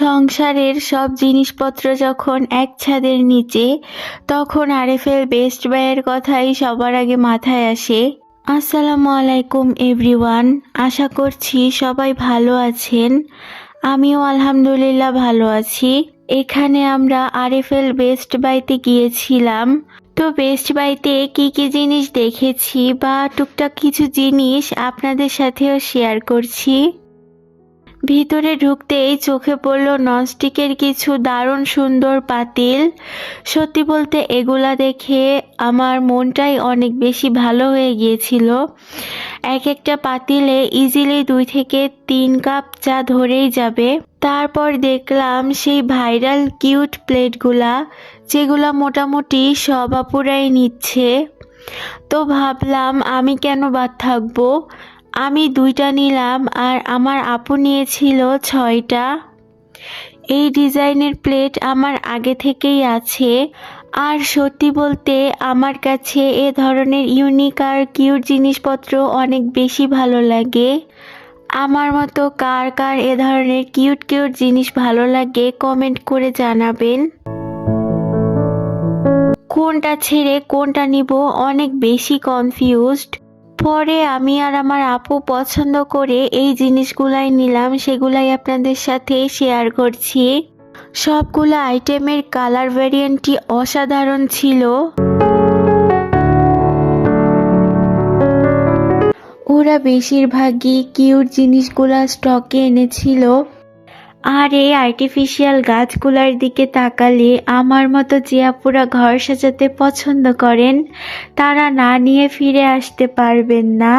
সংসারের সব জিনিসপত্র যখন এক ছাদের নিচে, তখন আরএফএল বেস্ট বাইয়ের কথাই সবার আগে মাথায় আসে। আসসালামু আলাইকুম এভরিওয়ান, আশা করছি সবাই ভালো আছেন। আমিও আলহামদুলিল্লাহ ভালো আছি। এখানে আমরা আরএফএল বেস্ট বাইতে গিয়েছিলাম। তো বেস্ট বাইতে কি কি জিনিস দেখেছি বা টুকটাক কিছু জিনিস আপনাদের সাথেও শেয়ার করছি। ভিতরে ঢুকতেই চোখে পড়ল ননস্টিকের কিছু দারুণ সুন্দর পাতিল। সত্যি বলতে এগুলা দেখে আমার মনটাই অনেক বেশি ভালো হয়ে গিয়েছিল। এক একটা পাতিলে ইজিলি দুই থেকে তিন কাপ চা ধরেই যাবে। তারপর দেখলাম সেই ভাইরাল কিউট প্লেটগুলা, যেগুলা মোটামুটি সব আপুরাই নিচ্ছে। তো ভাবলাম আমি কেন বাদ থাকব? আমি দুইটা নিলাম আর আমার আপু নিয়েছিল ছয়টা। এই ডিজাইনের প্লেট আমার আগে থেকেই আছে। আর সত্যি বলতে আমার কাছে এ ধরনের ইউনিক আর কিউট জিনিসপত্র অনেক বেশি ভালো লাগে। আমার মতো কার কার এ ধরনের কিউট কিউট জিনিস ভালো লাগে কমেন্ট করে জানাবেন। কোনটা ছেড়ে কোনটা নিব অনেক বেশি কনফিউজড। পরে আমি আর আমার আপু পছন্দ করে এই জিনিসগুলাই নিলাম, সেগুলাই আপনাদের সাথে শেয়ার করছি। সবগুলো আইটেমের কালার ভ্যারিয়েন্টটি অসাধারণ ছিল। ওরা বেশিরভাগই কিউট জিনিসগুলা স্টকে এনেছিল। আর এই আর্টিফিশিয়াল গাছগুলার দিকে তাকালে আমার মতো যে আপুরা ঘর সাজাতে পছন্দ করেন, তারা না নিয়ে ফিরে আসতে পারবেন না।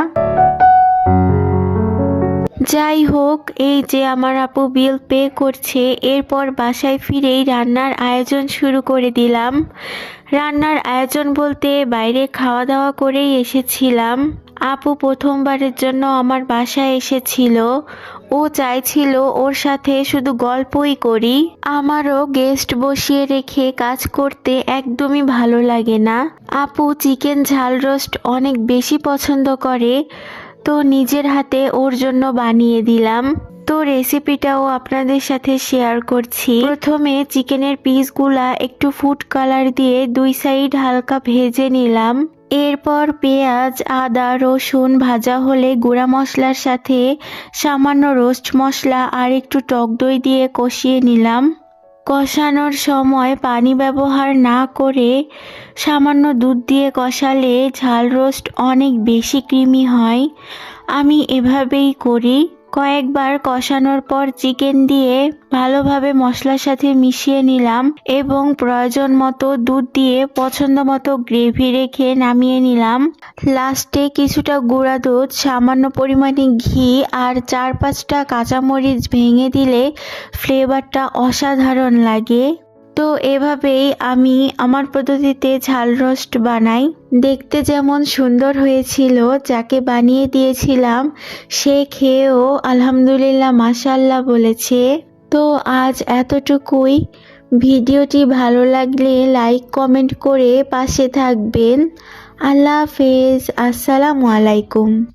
যাই হোক, এই যে আমার আপু বিল পে করছে, এরপর বাসায় ফিরেই রান্নার আয়োজন শুরু করে দিলাম। রান্নার আয়োজন বলতে বাইরে খাওয়া দাওয়া করেই এসেছিলাম। আপু প্রথমবারের জন্য আমার বাসায় এসেছিল। ও চাইছিল ওর সাথে শুধু গল্পই করি। আমারও গেস্ট বসিয়ে রেখে কাজ করতে একদমই ভালো লাগে না। আপু চিকেন ঝাল রোস্ট অনেক বেশি পছন্দ করে। তো নিজের হাতে ওর জন্য বানিয়ে দিলাম। তো রেসিপিটাও আপনাদের সাথে শেয়ার করছি। প্রথমে চিকেনের পিসগুলা একটু ফুড কালার দিয়ে দুই সাইড হালকা ভেজে নিলাম। এরপর পেঁয়াজ, আদা, রসুন ভাজা হলে গুঁড়া মশলার সাথে সামান্য রোস্ট মশলা আর একটু টক দই দিয়ে কষিয়ে নিলাম। কষানোর সময় পানি ব্যবহার না করে সামান্য দুধ দিয়ে কষালে ঝাল রোস্ট অনেক বেশি ক্রিমি হয়। আমি এভাবেই করি। কয়েকবার কষানোর পর চিকেন দিয়ে ভালোভাবে মশলার সাথে মিশিয়ে নিলাম এবং প্রয়োজন মতো দুধ দিয়ে পছন্দ মতো গ্রেভি রেখে নামিয়ে নিলাম। লাস্টে কিছুটা গুঁড়া দুধ, সামান্য পরিমাণে ঘি আর চার পাঁচটা কাঁচামরিচ ভেঙে দিলে ফ্লেভারটা অসাধারণ লাগে। তো এভাবেই আমি আমার পদ্ধতিতে ঝাল রোস্ট বানাই। দেখতে যেমন সুন্দর হয়েছিল, যাকে বানিয়ে দিয়েছিলাম, সে খেয়েও আলহামদুলিল্লাহ মাসাল্লাহ বলেছে। তো আজ এতটুকুই। ভিডিওটি ভালো লাগলে লাইক, কমেন্ট করে পাশে থাকবেন। আল্লাহ হাফেজ। আসসালামু আলাইকুম।